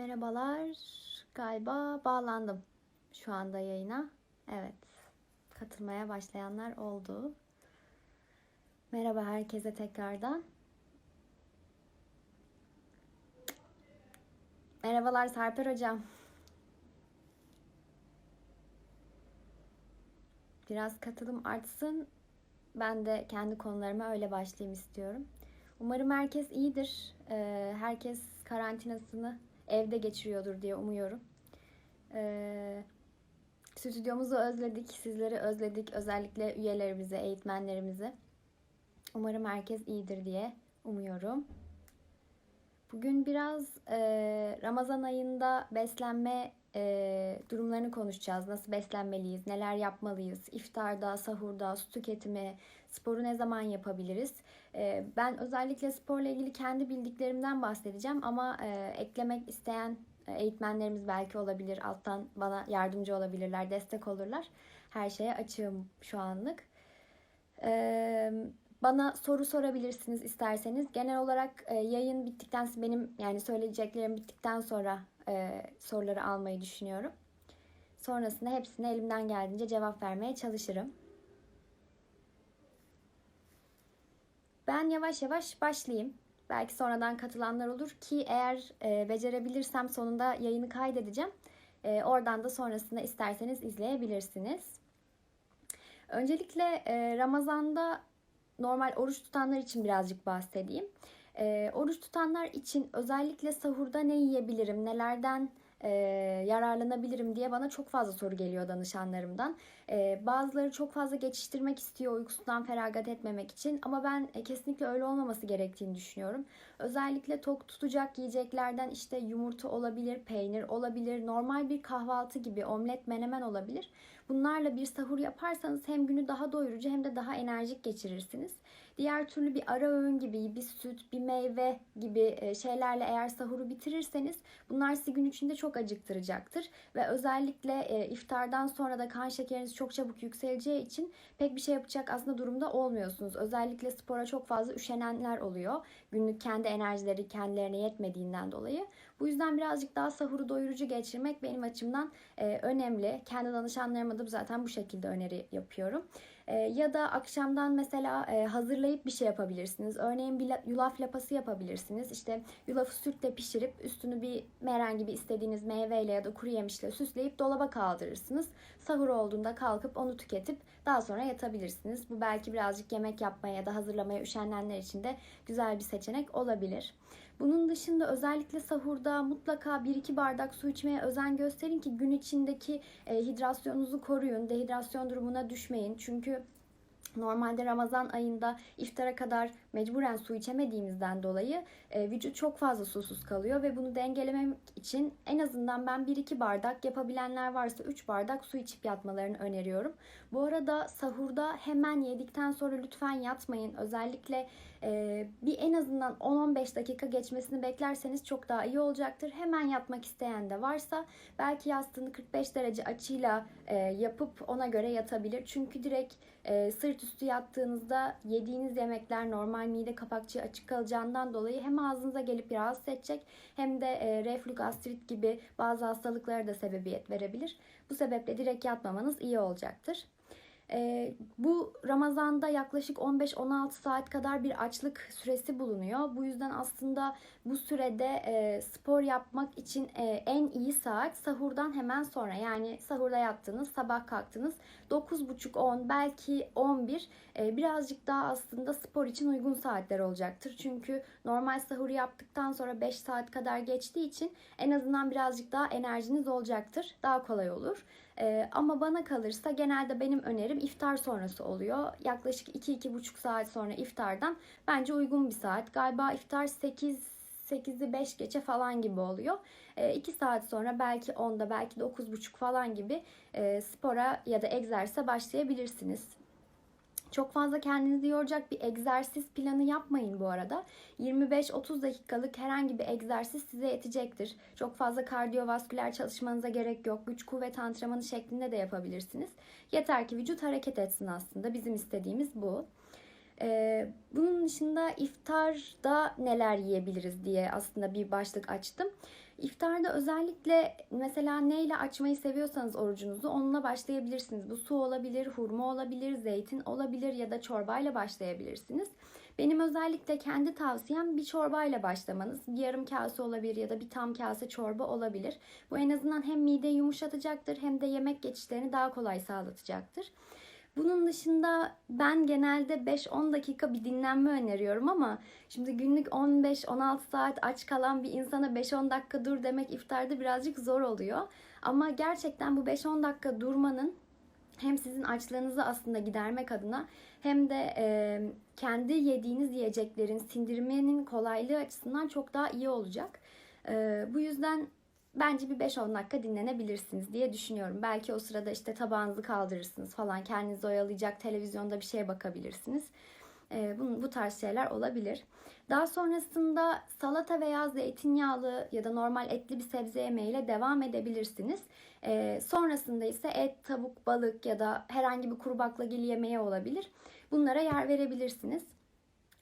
Merhabalar. Galiba bağlandım şu anda yayına. Evet. Katılmaya başlayanlar oldu. Merhaba herkese tekrardan. Merhabalar Sarper hocam. Biraz katılım artsın. Ben de kendi konularıma öyle başlayayım istiyorum. Umarım herkes iyidir. Ee, herkes karantinasını evde geçiriyordur diye umuyorum. Ee, stüdyomuzu özledik, sizleri özledik. Özellikle üyelerimizi, eğitmenlerimizi. Umarım herkes iyidir diye umuyorum. Bugün biraz e, Ramazan ayında beslenme e, durumlarını konuşacağız. Nasıl beslenmeliyiz, neler yapmalıyız, iftarda, sahurda, su tüketimi, sporu ne zaman yapabiliriz? E, ben özellikle sporla ilgili kendi bildiklerimden bahsedeceğim ama e, eklemek isteyen e, eğitmenlerimiz belki olabilir. Alttan bana yardımcı olabilirler, destek olurlar. Her şeye açığım şu anlık. Eee bana soru sorabilirsiniz isterseniz. Genel olarak e, yayın bittikten benim yani söyleyeceklerim bittikten sonra soruları almayı düşünüyorum. Sonrasında hepsine elimden geldiğince cevap vermeye çalışırım. Ben yavaş yavaş başlayayım. Belki sonradan katılanlar olur ki eğer e, becerebilirsem sonunda yayını kaydedeceğim. E, oradan da sonrasında isterseniz izleyebilirsiniz. Öncelikle e, Ramazan'da normal oruç tutanlar için birazcık bahsedeyim. E, oruç tutanlar için özellikle sahurda ne yiyebilirim, nelerden e, yararlanabilirim diye bana çok fazla soru geliyor danışanlarımdan. E, bazıları çok fazla geçiştirmek istiyor uykusundan feragat etmemek için ama ben e, kesinlikle öyle olmaması gerektiğini düşünüyorum. Özellikle tok tutacak yiyeceklerden işte yumurta olabilir, peynir olabilir, normal bir kahvaltı gibi omlet menemen olabilir. Bunlarla bir sahur yaparsanız hem günü daha doyurucu hem de daha enerjik geçirirsiniz. Diğer türlü bir ara öğün gibi bir süt, bir meyve gibi şeylerle eğer sahuru bitirirseniz bunlar sizi gün içinde çok acıktıracaktır. Ve özellikle iftardan sonra da kan şekeriniz çok çabuk yükseleceği için pek bir şey yapacak aslında durumda olmuyorsunuz. Özellikle spora çok fazla üşenenler oluyor. Günlük kendi enerjileri kendilerine yetmediğinden dolayı. Bu yüzden birazcık daha sahuru doyurucu geçirmek benim açımdan önemli. Kendi danışanlarıma da zaten bu şekilde öneri yapıyorum. Ya da akşamdan mesela hazırlayıp bir şey yapabilirsiniz. Örneğin bir yulaf lapası yapabilirsiniz. İşte yulafı sütle pişirip üstünü bir herhangi bir istediğiniz meyveyle ya da kuru yemişle süsleyip dolaba kaldırırsınız. Sahur olduğunda kalkıp onu tüketip daha sonra yatabilirsiniz. Bu belki birazcık yemek yapmaya ya da hazırlamaya üşenenler için de güzel bir seçenek olabilir. Bunun dışında özellikle sahurda mutlaka 1-2 bardak su içmeye özen gösterin ki gün içindeki hidrasyonunuzu koruyun. Dehidrasyon durumuna düşmeyin. Çünkü Normalde Ramazan ayında iftara kadar mecburen su içemediğimizden dolayı e, vücut çok fazla susuz kalıyor ve bunu dengelemek için en azından ben 1-2 bardak yapabilenler varsa 3 bardak su içip yatmalarını öneriyorum. Bu arada sahurda hemen yedikten sonra lütfen yatmayın. Özellikle e, bir en azından 10-15 dakika geçmesini beklerseniz çok daha iyi olacaktır. Hemen yatmak isteyen de varsa belki yastığını 45 derece açıyla e, yapıp ona göre yatabilir. Çünkü direkt e, sırt üstü yattığınızda yediğiniz yemekler normal mide kapakçığı açık kalacağından dolayı hem ağzınıza gelip rahatsız edecek hem de e, reflü gastrit gibi bazı hastalıklara da sebebiyet verebilir. Bu sebeple direkt yatmamanız iyi olacaktır. E, bu Ramazan'da yaklaşık 15-16 saat kadar bir açlık süresi bulunuyor. Bu yüzden aslında bu sürede e, spor yapmak için e, en iyi saat sahurdan hemen sonra. Yani sahurda yattınız, sabah kalktınız. 9.30-10 belki 11 e, birazcık daha aslında spor için uygun saatler olacaktır. Çünkü normal sahuru yaptıktan sonra 5 saat kadar geçtiği için en azından birazcık daha enerjiniz olacaktır. Daha kolay olur. Ee, ama bana kalırsa genelde benim önerim iftar sonrası oluyor. Yaklaşık 2-2,5 saat sonra iftardan bence uygun bir saat. Galiba iftar 8 8'i 5 geçe falan gibi oluyor. 2 saat sonra belki 10'da belki de 9.30 falan gibi spora ya da egzersize başlayabilirsiniz. Çok fazla kendinizi yoracak bir egzersiz planı yapmayın bu arada. 25-30 dakikalık herhangi bir egzersiz size yetecektir. Çok fazla kardiyovasküler çalışmanıza gerek yok. Güç kuvvet antrenmanı şeklinde de yapabilirsiniz. Yeter ki vücut hareket etsin aslında. Bizim istediğimiz bu. Ee, bunun dışında iftarda neler yiyebiliriz diye aslında bir başlık açtım. İftarda özellikle mesela neyle açmayı seviyorsanız orucunuzu onunla başlayabilirsiniz. Bu su olabilir, hurma olabilir, zeytin olabilir ya da çorbayla başlayabilirsiniz. Benim özellikle kendi tavsiyem bir çorbayla başlamanız. Bir yarım kase olabilir ya da bir tam kase çorba olabilir. Bu en azından hem mideyi yumuşatacaktır hem de yemek geçişlerini daha kolay sağlatacaktır. Bunun dışında ben genelde 5-10 dakika bir dinlenme öneriyorum ama şimdi günlük 15-16 saat aç kalan bir insana 5-10 dakika dur demek iftarda birazcık zor oluyor. Ama gerçekten bu 5-10 dakika durmanın hem sizin açlığınızı aslında gidermek adına hem de e, kendi yediğiniz yiyeceklerin sindirmenin kolaylığı açısından çok daha iyi olacak. E, bu yüzden bence bir 5-10 dakika dinlenebilirsiniz diye düşünüyorum. Belki o sırada işte tabağınızı kaldırırsınız falan kendinizi oyalayacak televizyonda bir şeye bakabilirsiniz. E, bu, bu tarz şeyler olabilir. Daha sonrasında salata veya zeytinyağlı ya da normal etli bir sebze yemeğiyle devam edebilirsiniz. E, sonrasında ise et, tavuk, balık ya da herhangi bir kuru baklagil yemeği olabilir. Bunlara yer verebilirsiniz.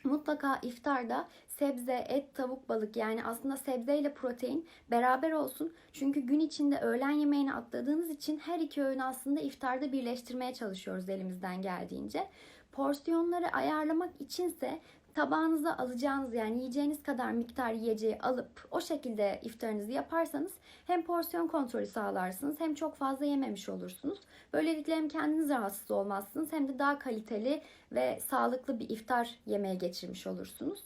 Mutlaka iftarda sebze, et, tavuk, balık yani aslında sebze ile protein beraber olsun. Çünkü gün içinde öğlen yemeğini atladığınız için her iki öğünü aslında iftarda birleştirmeye çalışıyoruz elimizden geldiğince. Porsiyonları ayarlamak içinse tabağınıza alacağınız yani yiyeceğiniz kadar miktar yiyeceği alıp o şekilde iftarınızı yaparsanız hem porsiyon kontrolü sağlarsınız hem çok fazla yememiş olursunuz. Böylelikle hem kendiniz rahatsız olmazsınız hem de daha kaliteli ve sağlıklı bir iftar yemeğe geçirmiş olursunuz.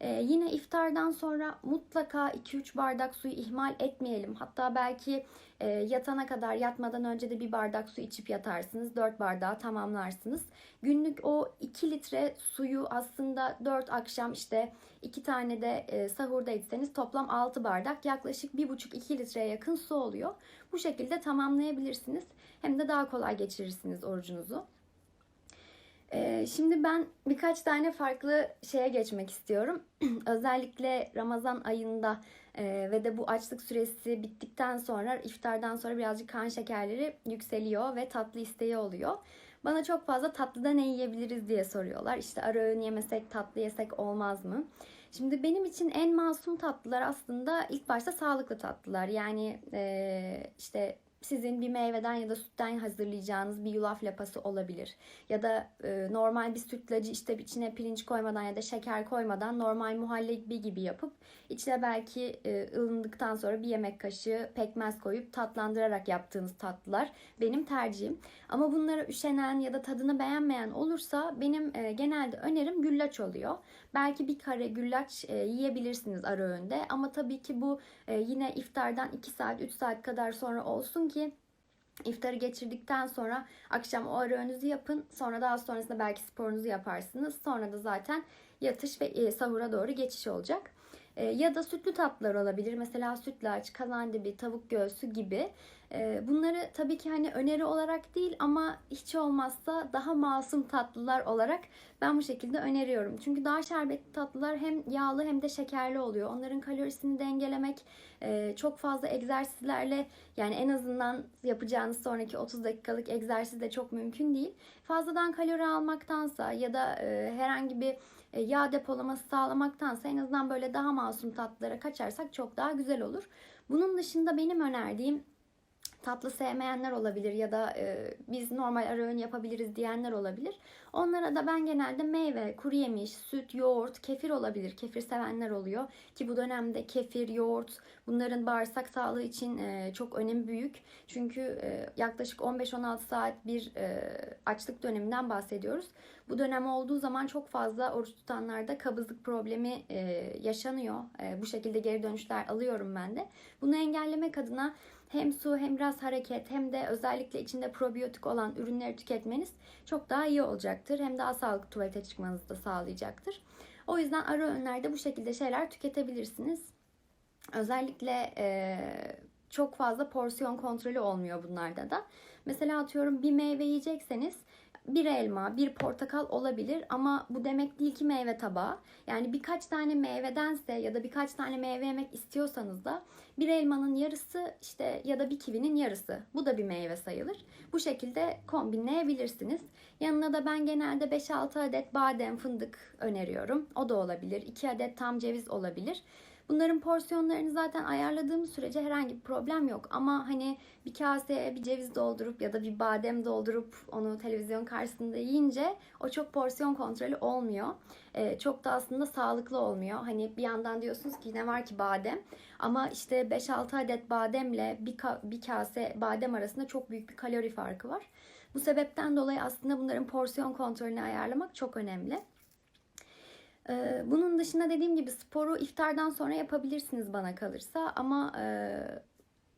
Ee, yine iftardan sonra mutlaka 2-3 bardak suyu ihmal etmeyelim. Hatta belki e, yatana kadar yatmadan önce de bir bardak su içip yatarsınız. 4 bardağı tamamlarsınız. Günlük o 2 litre suyu aslında 4 akşam işte 2 tane de e, sahurda içseniz toplam 6 bardak yaklaşık 1,5-2 litreye yakın su oluyor. Bu şekilde tamamlayabilirsiniz. Hem de daha kolay geçirirsiniz orucunuzu. Ee, şimdi ben birkaç tane farklı şeye geçmek istiyorum. Özellikle Ramazan ayında e, ve de bu açlık süresi bittikten sonra iftardan sonra birazcık kan şekerleri yükseliyor ve tatlı isteği oluyor. Bana çok fazla tatlıda ne yiyebiliriz diye soruyorlar. İşte ara öğün yemesek tatlı yesek olmaz mı? Şimdi benim için en masum tatlılar aslında ilk başta sağlıklı tatlılar. Yani e, işte sizin bir meyveden ya da sütten hazırlayacağınız bir yulaf lapası olabilir. Ya da e, normal bir sütlacı işte içine pirinç koymadan ya da şeker koymadan normal muhallebi gibi yapıp içine belki e, ılındıktan sonra bir yemek kaşığı pekmez koyup tatlandırarak yaptığınız tatlılar benim tercihim. Ama bunlara üşenen ya da tadını beğenmeyen olursa benim e, genelde önerim güllaç oluyor. Belki bir kare güllaç e, yiyebilirsiniz ara öğünde ama tabii ki bu e, yine iftardan 2 saat 3 saat kadar sonra olsun ki iftarı geçirdikten sonra akşam o ara öğünüzü yapın. Sonra daha sonrasında belki sporunuzu yaparsınız. Sonra da zaten yatış ve e, sahura doğru geçiş olacak. E, ya da sütlü tatlılar olabilir. Mesela sütlaç, kazandibi, tavuk göğsü gibi. E, bunları tabii ki hani öneri olarak değil ama hiç olmazsa daha masum tatlılar olarak ben bu şekilde öneriyorum. Çünkü daha şerbetli tatlılar hem yağlı hem de şekerli oluyor. Onların kalorisini dengelemek e, çok fazla egzersizlerle yani en azından yapacağınız sonraki 30 dakikalık egzersiz de çok mümkün değil. Fazladan kalori almaktansa ya da herhangi bir yağ depolaması sağlamaktansa en azından böyle daha masum tatlılara kaçarsak çok daha güzel olur. Bunun dışında benim önerdiğim tatlı sevmeyenler olabilir ya da e, biz normal ara öğün yapabiliriz diyenler olabilir. Onlara da ben genelde meyve, kuru yemiş, süt, yoğurt, kefir olabilir. Kefir sevenler oluyor ki bu dönemde kefir, yoğurt bunların bağırsak sağlığı için e, çok önemi büyük. Çünkü e, yaklaşık 15-16 saat bir e, açlık döneminden bahsediyoruz. Bu dönem olduğu zaman çok fazla oruç tutanlarda kabızlık problemi e, yaşanıyor. E, bu şekilde geri dönüşler alıyorum ben de. Bunu engellemek adına hem su hem biraz hareket hem de özellikle içinde probiyotik olan ürünleri tüketmeniz çok daha iyi olacaktır. Hem daha sağlıklı tuvalete çıkmanızı da sağlayacaktır. O yüzden ara öğünlerde bu şekilde şeyler tüketebilirsiniz. Özellikle e, çok fazla porsiyon kontrolü olmuyor bunlarda da. Mesela atıyorum bir meyve yiyecekseniz bir elma, bir portakal olabilir ama bu demek değil ki meyve tabağı. Yani birkaç tane meyvedense ya da birkaç tane meyve yemek istiyorsanız da bir elmanın yarısı işte ya da bir kivinin yarısı. Bu da bir meyve sayılır. Bu şekilde kombinleyebilirsiniz. Yanına da ben genelde 5-6 adet badem, fındık öneriyorum. O da olabilir. 2 adet tam ceviz olabilir. Bunların porsiyonlarını zaten ayarladığımız sürece herhangi bir problem yok. Ama hani bir kaseye bir ceviz doldurup ya da bir badem doldurup onu televizyon karşısında yiyince o çok porsiyon kontrolü olmuyor. Ee, çok da aslında sağlıklı olmuyor. Hani bir yandan diyorsunuz ki ne var ki badem ama işte 5-6 adet bademle bir, ka- bir kase badem arasında çok büyük bir kalori farkı var. Bu sebepten dolayı aslında bunların porsiyon kontrolünü ayarlamak çok önemli. Bunun dışında dediğim gibi sporu iftardan sonra yapabilirsiniz bana kalırsa ama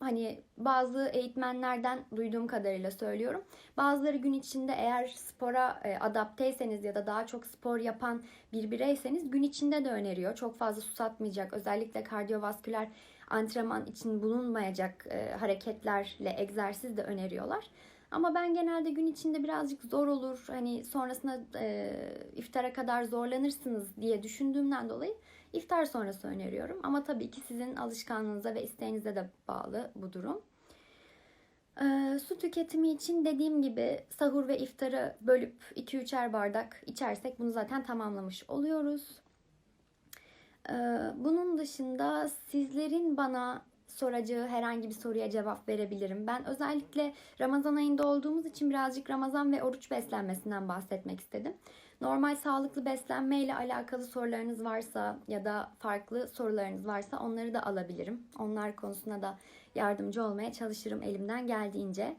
hani bazı eğitmenlerden duyduğum kadarıyla söylüyorum. Bazıları gün içinde eğer spora adapteyseniz ya da daha çok spor yapan bir bireyseniz gün içinde de öneriyor. Çok fazla susatmayacak özellikle kardiyovasküler antrenman için bulunmayacak hareketlerle egzersiz de öneriyorlar. Ama ben genelde gün içinde birazcık zor olur. Hani sonrasında e, iftara kadar zorlanırsınız diye düşündüğümden dolayı iftar sonrası öneriyorum. Ama tabii ki sizin alışkanlığınıza ve isteğinize de bağlı bu durum. E, su tüketimi için dediğim gibi sahur ve iftarı bölüp 2-3'er bardak içersek bunu zaten tamamlamış oluyoruz. E, bunun dışında sizlerin bana soracağı herhangi bir soruya cevap verebilirim. Ben özellikle Ramazan ayında olduğumuz için birazcık Ramazan ve oruç beslenmesinden bahsetmek istedim. Normal sağlıklı beslenme ile alakalı sorularınız varsa ya da farklı sorularınız varsa onları da alabilirim. Onlar konusunda da yardımcı olmaya çalışırım elimden geldiğince.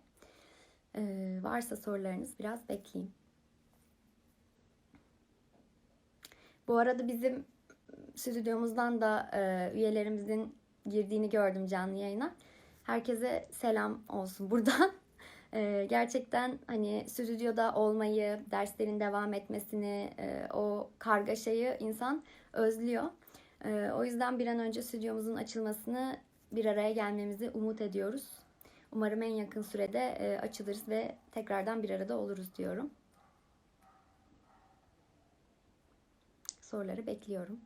Ee, varsa sorularınız biraz bekleyin. Bu arada bizim stüdyomuzdan da e, üyelerimizin girdiğini gördüm canlı yayına. Herkese selam olsun buradan. Ee, gerçekten hani stüdyoda olmayı, derslerin devam etmesini, e, o kargaşayı insan özlüyor. E, o yüzden bir an önce stüdyomuzun açılmasını, bir araya gelmemizi umut ediyoruz. Umarım en yakın sürede e, açılırız ve tekrardan bir arada oluruz diyorum. Soruları bekliyorum.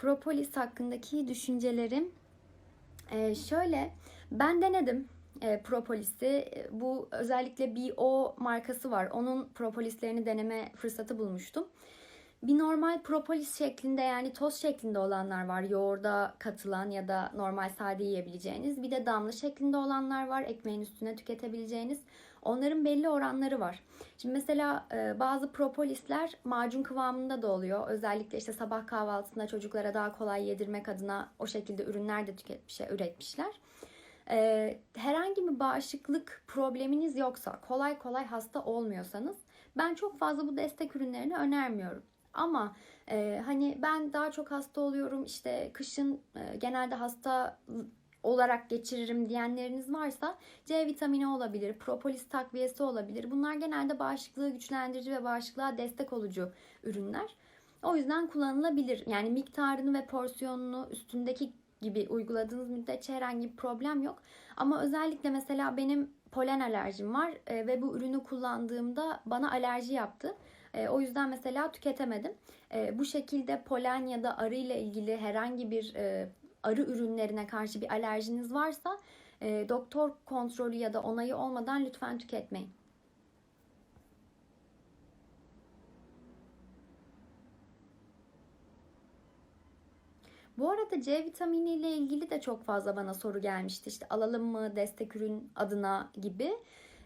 Propolis hakkındaki düşüncelerim ee, şöyle ben denedim e, propolisi. Bu özellikle BO markası var. Onun propolislerini deneme fırsatı bulmuştum. Bir normal propolis şeklinde yani toz şeklinde olanlar var. Yoğurda katılan ya da normal sade yiyebileceğiniz. Bir de damla şeklinde olanlar var. Ekmeğin üstüne tüketebileceğiniz Onların belli oranları var. Şimdi mesela e, bazı propolisler macun kıvamında da oluyor. Özellikle işte sabah kahvaltısında çocuklara daha kolay yedirmek adına o şekilde ürünler de tüketmiş, üretmişler. E, herhangi bir bağışıklık probleminiz yoksa, kolay kolay hasta olmuyorsanız ben çok fazla bu destek ürünlerini önermiyorum. Ama e, hani ben daha çok hasta oluyorum işte kışın e, genelde hasta olarak geçiririm diyenleriniz varsa C vitamini olabilir, propolis takviyesi olabilir. Bunlar genelde bağışıklığı güçlendirici ve bağışıklığa destek olucu ürünler. O yüzden kullanılabilir. Yani miktarını ve porsiyonunu üstündeki gibi uyguladığınız müddetçe herhangi bir problem yok. Ama özellikle mesela benim polen alerjim var e, ve bu ürünü kullandığımda bana alerji yaptı. E, o yüzden mesela tüketemedim. E, bu şekilde polen ya da arı ile ilgili herhangi bir arı ürünlerine karşı bir alerjiniz varsa e, doktor kontrolü ya da onayı olmadan lütfen tüketmeyin. Bu arada C vitamini ile ilgili de çok fazla bana soru gelmişti. İşte alalım mı destek ürün adına gibi.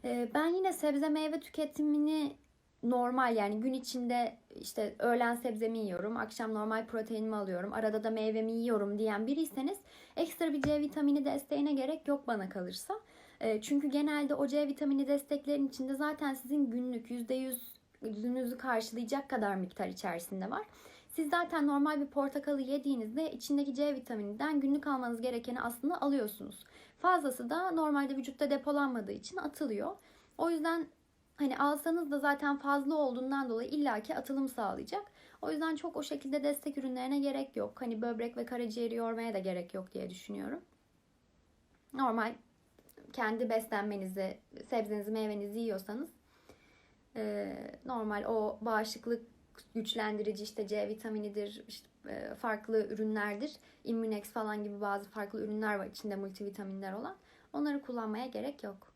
E, ben yine sebze meyve tüketimini normal yani gün içinde işte öğlen sebzemi yiyorum, akşam normal proteinimi alıyorum, arada da meyvemi yiyorum diyen biriyseniz ekstra bir C vitamini desteğine gerek yok bana kalırsa. E, çünkü genelde o C vitamini desteklerin içinde zaten sizin günlük %100 yüzünüzü karşılayacak kadar miktar içerisinde var. Siz zaten normal bir portakalı yediğinizde içindeki C vitamininden günlük almanız gerekeni aslında alıyorsunuz. Fazlası da normalde vücutta depolanmadığı için atılıyor. O yüzden hani alsanız da zaten fazla olduğundan dolayı illaki atılım sağlayacak. O yüzden çok o şekilde destek ürünlerine gerek yok. Hani böbrek ve karaciğeri yormaya da gerek yok diye düşünüyorum. Normal kendi beslenmenizi, sebzenizi, meyvenizi yiyorsanız normal o bağışıklık güçlendirici işte C vitaminidir, işte farklı ürünlerdir. Immunex falan gibi bazı farklı ürünler var içinde multivitaminler olan. Onları kullanmaya gerek yok.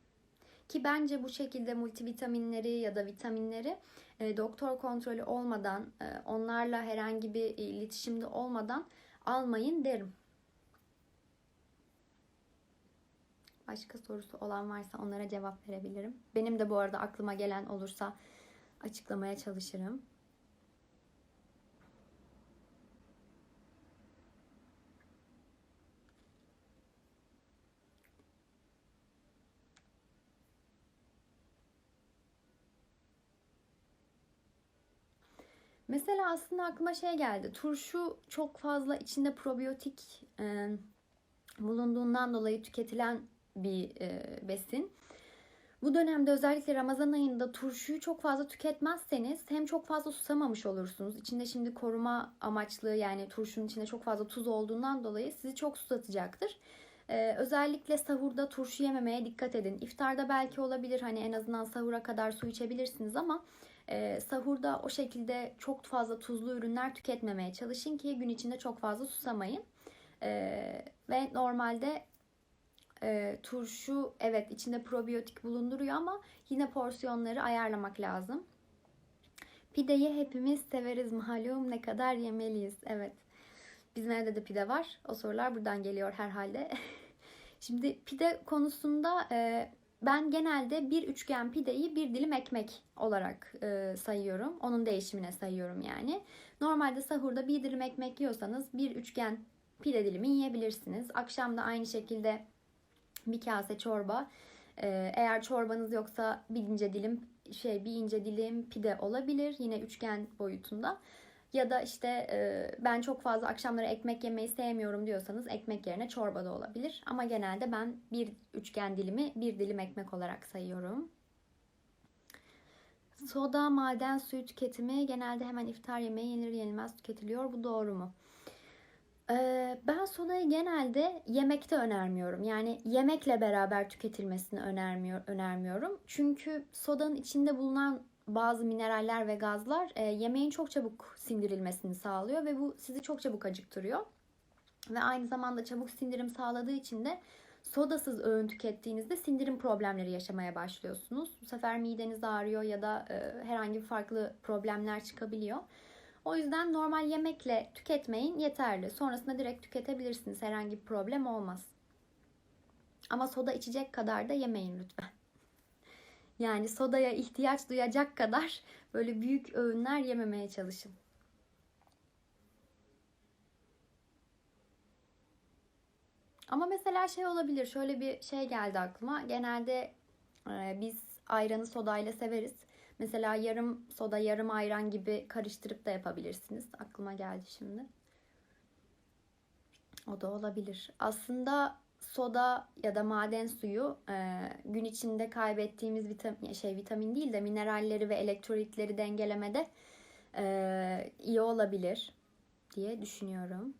Ki bence bu şekilde multivitaminleri ya da vitaminleri e, doktor kontrolü olmadan, e, onlarla herhangi bir iletişimde olmadan almayın derim. Başka sorusu olan varsa onlara cevap verebilirim. Benim de bu arada aklıma gelen olursa açıklamaya çalışırım. Mesela aslında aklıma şey geldi. Turşu çok fazla içinde probiyotik e, bulunduğundan dolayı tüketilen bir e, besin. Bu dönemde özellikle Ramazan ayında turşuyu çok fazla tüketmezseniz hem çok fazla susamamış olursunuz. İçinde şimdi koruma amaçlı yani turşunun içinde çok fazla tuz olduğundan dolayı sizi çok susatacaktır. Ee, özellikle sahurda turşu yememeye dikkat edin. İftarda belki olabilir hani en azından sahura kadar su içebilirsiniz ama e, sahurda o şekilde çok fazla tuzlu ürünler tüketmemeye çalışın ki gün içinde çok fazla susamayın. E, ve normalde e, turşu evet içinde probiyotik bulunduruyor ama yine porsiyonları ayarlamak lazım. Pideyi hepimiz severiz malum ne kadar yemeliyiz. Evet. Bizim evde de pide var. O sorular buradan geliyor herhalde. Şimdi pide konusunda e, ben genelde bir üçgen pideyi bir dilim ekmek olarak e, sayıyorum. Onun değişimine sayıyorum yani. Normalde sahurda bir dilim ekmek yiyorsanız bir üçgen pide dilimi yiyebilirsiniz. Akşam da aynı şekilde bir kase çorba. E, eğer çorbanız yoksa bir ince dilim şey bir ince dilim pide olabilir. Yine üçgen boyutunda. Ya da işte e, ben çok fazla akşamları ekmek yemeyi sevmiyorum diyorsanız ekmek yerine çorba da olabilir. Ama genelde ben bir üçgen dilimi bir dilim ekmek olarak sayıyorum. Soda, maden suyu tüketimi genelde hemen iftar yemeği yenir yenilmez tüketiliyor. Bu doğru mu? Ee, ben sodayı genelde yemekte önermiyorum. Yani yemekle beraber tüketilmesini önermiyor, önermiyorum. Çünkü sodanın içinde bulunan bazı mineraller ve gazlar e, yemeğin çok çabuk sindirilmesini sağlıyor ve bu sizi çok çabuk acıktırıyor. Ve aynı zamanda çabuk sindirim sağladığı için de sodasız öğün tükettiğinizde sindirim problemleri yaşamaya başlıyorsunuz. Bu sefer mideniz ağrıyor ya da e, herhangi bir farklı problemler çıkabiliyor. O yüzden normal yemekle tüketmeyin yeterli. Sonrasında direkt tüketebilirsiniz. Herhangi bir problem olmaz. Ama soda içecek kadar da yemeyin lütfen. Yani sodaya ihtiyaç duyacak kadar böyle büyük öğünler yememeye çalışın. Ama mesela şey olabilir. Şöyle bir şey geldi aklıma. Genelde e, biz ayranı sodayla severiz. Mesela yarım soda, yarım ayran gibi karıştırıp da yapabilirsiniz. Aklıma geldi şimdi. O da olabilir. Aslında soda ya da maden suyu e, gün içinde kaybettiğimiz vitamin şey vitamin değil de mineralleri ve elektrolitleri dengelemede e, iyi olabilir diye düşünüyorum.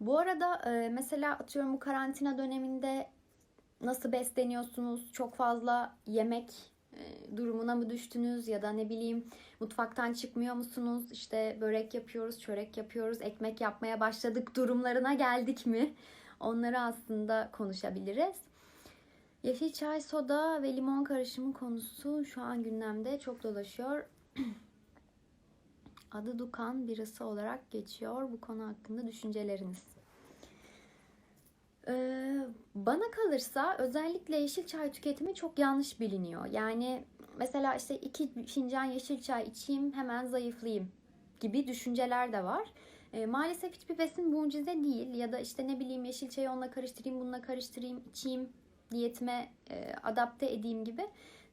Bu arada e, mesela atıyorum bu karantina döneminde nasıl besleniyorsunuz? Çok fazla yemek e, durumuna mı düştünüz ya da ne bileyim mutfaktan çıkmıyor musunuz? İşte börek yapıyoruz, çörek yapıyoruz, ekmek yapmaya başladık durumlarına geldik mi? Onları aslında konuşabiliriz. Yeşil çay, soda ve limon karışımı konusu şu an gündemde çok dolaşıyor. Adı Dukan birisi olarak geçiyor. Bu konu hakkında düşünceleriniz. Ee, bana kalırsa özellikle yeşil çay tüketimi çok yanlış biliniyor. Yani mesela işte iki fincan yeşil çay içeyim hemen zayıflayayım gibi düşünceler de var. E, maalesef hiçbir besin mucize değil ya da işte ne bileyim yeşil çayı onunla karıştırayım bununla karıştırayım içeyim diyetime e, adapte edeyim gibi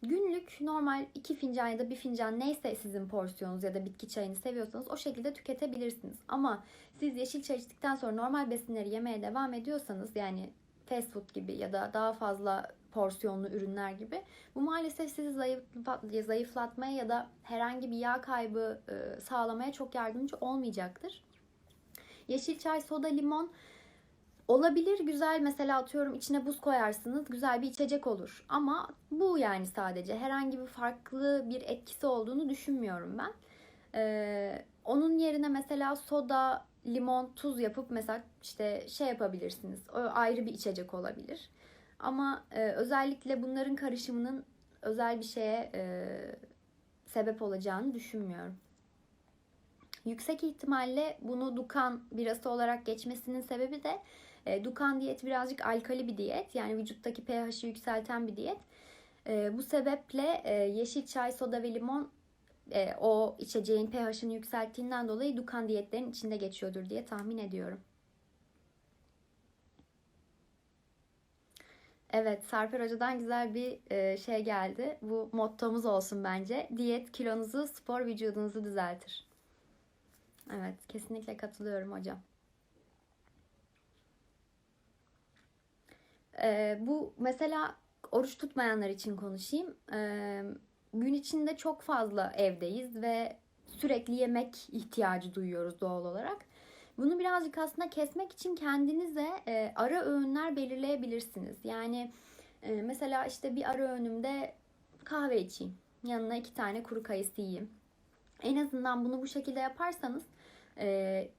günlük normal iki fincan ya da bir fincan neyse sizin porsiyonunuz ya da bitki çayını seviyorsanız o şekilde tüketebilirsiniz. Ama siz yeşil çay içtikten sonra normal besinleri yemeye devam ediyorsanız yani fast food gibi ya da daha fazla porsiyonlu ürünler gibi bu maalesef sizi zayıflatmaya ya da herhangi bir yağ kaybı e, sağlamaya çok yardımcı olmayacaktır. Yeşil çay, soda, limon olabilir güzel mesela atıyorum içine buz koyarsınız güzel bir içecek olur. Ama bu yani sadece herhangi bir farklı bir etkisi olduğunu düşünmüyorum ben. Ee, onun yerine mesela soda, limon, tuz yapıp mesela işte şey yapabilirsiniz. O ayrı bir içecek olabilir. Ama e, özellikle bunların karışımının özel bir şeye e, sebep olacağını düşünmüyorum. Yüksek ihtimalle bunu Dukan birası olarak geçmesinin sebebi de e, Dukan diyeti birazcık alkali bir diyet. Yani vücuttaki pH'i yükselten bir diyet. E, bu sebeple e, yeşil çay, soda ve limon e, o içeceğin pH'ini yükselttiğinden dolayı Dukan diyetlerin içinde geçiyordur diye tahmin ediyorum. Evet, Sarper Hoca'dan güzel bir e, şey geldi. Bu mottomuz olsun bence. Diyet kilonuzu, spor vücudunuzu düzeltir. Evet, kesinlikle katılıyorum hocam. E, bu mesela oruç tutmayanlar için konuşayım. E, gün içinde çok fazla evdeyiz ve sürekli yemek ihtiyacı duyuyoruz doğal olarak. Bunu birazcık aslında kesmek için kendinize e, ara öğünler belirleyebilirsiniz. Yani e, mesela işte bir ara öğünümde kahve içeyim. Yanına iki tane kuru kayısı yiyeyim. En azından bunu bu şekilde yaparsanız e,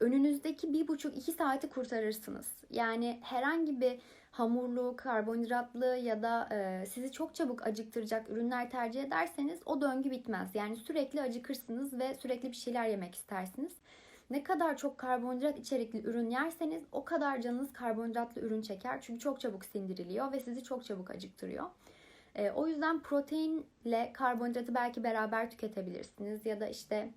önünüzdeki bir buçuk iki saati kurtarırsınız. Yani herhangi bir hamurlu, karbonhidratlı ya da e, sizi çok çabuk acıktıracak ürünler tercih ederseniz o döngü bitmez. Yani sürekli acıkırsınız ve sürekli bir şeyler yemek istersiniz. Ne kadar çok karbonhidrat içerikli ürün yerseniz o kadar canınız karbonhidratlı ürün çeker. Çünkü çok çabuk sindiriliyor ve sizi çok çabuk acıktırıyor. E, o yüzden proteinle karbonhidratı belki beraber tüketebilirsiniz ya da işte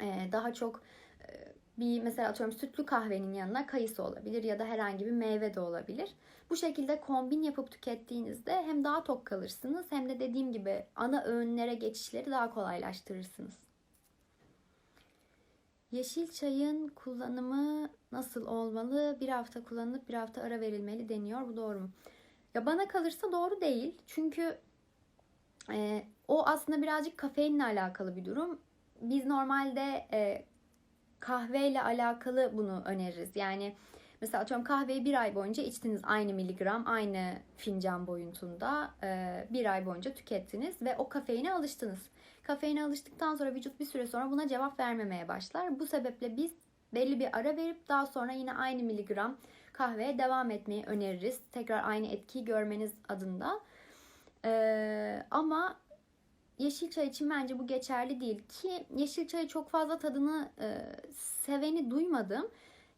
e, daha çok e, bir mesela atıyorum sütlü kahvenin yanına kayısı olabilir ya da herhangi bir meyve de olabilir. Bu şekilde kombin yapıp tükettiğinizde hem daha tok kalırsınız hem de dediğim gibi ana öğünlere geçişleri daha kolaylaştırırsınız. Yeşil çayın kullanımı nasıl olmalı? Bir hafta kullanılıp bir hafta ara verilmeli deniyor. Bu doğru mu? Ya bana kalırsa doğru değil. Çünkü e, o aslında birazcık kafeinle alakalı bir durum. Biz normalde e, kahveyle alakalı bunu öneririz. Yani mesela atıyorum kahveyi bir ay boyunca içtiniz aynı miligram, aynı fincan boyutunda e, bir ay boyunca tükettiniz ve o kafeine alıştınız. Kafeine alıştıktan sonra vücut bir süre sonra buna cevap vermemeye başlar. Bu sebeple biz belli bir ara verip daha sonra yine aynı miligram kahveye devam etmeyi öneririz. Tekrar aynı etkiyi görmeniz adında. Ee, ama yeşil çay için bence bu geçerli değil ki yeşil çayı çok fazla tadını e, seveni duymadım.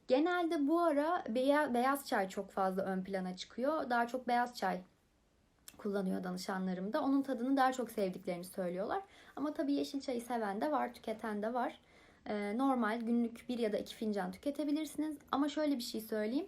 Genelde bu ara beyaz, beyaz çay çok fazla ön plana çıkıyor. Daha çok beyaz çay kullanıyor danışanlarım da. Onun tadını daha çok sevdiklerini söylüyorlar. Ama tabii yeşil çayı seven de var, tüketen de var. Ee, normal günlük bir ya da iki fincan tüketebilirsiniz. Ama şöyle bir şey söyleyeyim.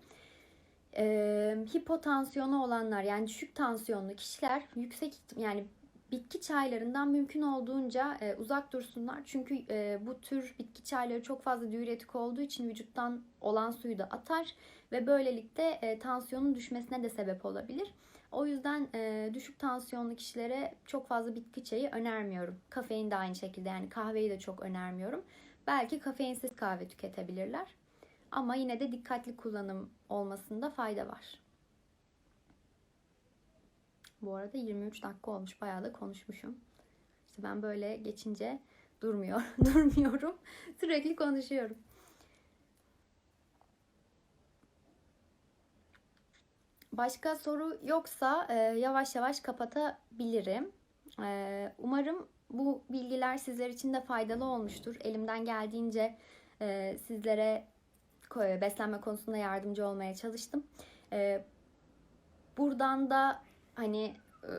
Ee, hipotansiyonu olanlar yani düşük tansiyonlu kişiler yüksek yani bitki çaylarından mümkün olduğunca e, uzak dursunlar. Çünkü e, bu tür bitki çayları çok fazla diüretik olduğu için vücuttan olan suyu da atar ve böylelikle e, tansiyonun düşmesine de sebep olabilir. O yüzden e, düşük tansiyonlu kişilere çok fazla bitki çayı önermiyorum. Kafein de aynı şekilde yani kahveyi de çok önermiyorum. Belki kafeinsiz kahve tüketebilirler. Ama yine de dikkatli kullanım olmasında fayda var. Bu arada 23 dakika olmuş. Bayağı da konuşmuşum. İşte ben böyle geçince durmuyor, durmuyorum. Sürekli konuşuyorum. Başka soru yoksa e, yavaş yavaş kapatabilirim. E, umarım bu bilgiler sizler için de faydalı olmuştur. Elimden geldiğince e, sizlere beslenme konusunda yardımcı olmaya çalıştım. E, buradan da hani e,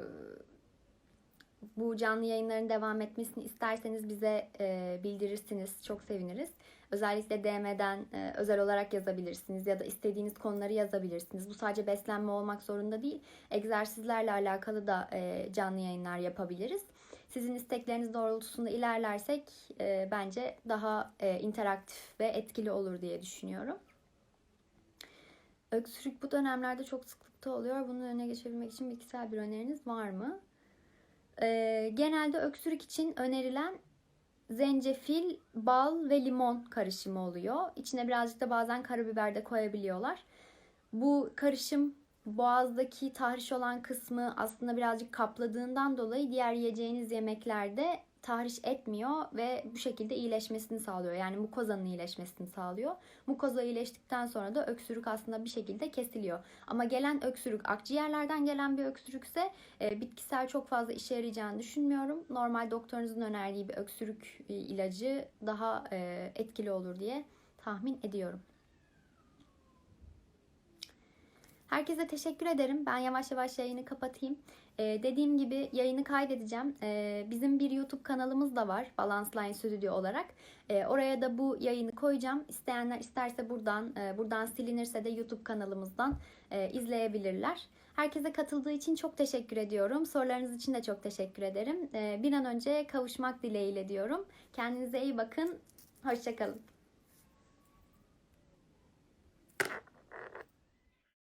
bu canlı yayınların devam etmesini isterseniz bize e, bildirirsiniz. Çok seviniriz. Özellikle DM'den e, özel olarak yazabilirsiniz ya da istediğiniz konuları yazabilirsiniz. Bu sadece beslenme olmak zorunda değil. Egzersizlerle alakalı da e, canlı yayınlar yapabiliriz. Sizin istekleriniz doğrultusunda ilerlersek e, bence daha e, interaktif ve etkili olur diye düşünüyorum. Öksürük bu dönemlerde çok sıklıkta oluyor. Bunun önüne geçebilmek için bitkisel bir öneriniz var mı? E, genelde öksürük için önerilen zencefil, bal ve limon karışımı oluyor. İçine birazcık da bazen karabiber de koyabiliyorlar. Bu karışım boğazdaki tahriş olan kısmı aslında birazcık kapladığından dolayı diğer yiyeceğiniz yemeklerde tahriş etmiyor ve bu şekilde iyileşmesini sağlıyor. Yani mukozanın iyileşmesini sağlıyor. Mukoza iyileştikten sonra da öksürük aslında bir şekilde kesiliyor. Ama gelen öksürük akciğerlerden gelen bir öksürükse e, bitkisel çok fazla işe yarayacağını düşünmüyorum. Normal doktorunuzun önerdiği bir öksürük e, ilacı daha e, etkili olur diye tahmin ediyorum. Herkese teşekkür ederim. Ben yavaş yavaş yayını kapatayım. Ee, dediğim gibi yayını kaydedeceğim. Ee, bizim bir YouTube kanalımız da var. Balance Line Studio olarak. Ee, oraya da bu yayını koyacağım. İsteyenler isterse buradan, e, buradan silinirse de YouTube kanalımızdan e, izleyebilirler. Herkese katıldığı için çok teşekkür ediyorum. Sorularınız için de çok teşekkür ederim. Ee, bir an önce kavuşmak dileğiyle diyorum. Kendinize iyi bakın. Hoşçakalın.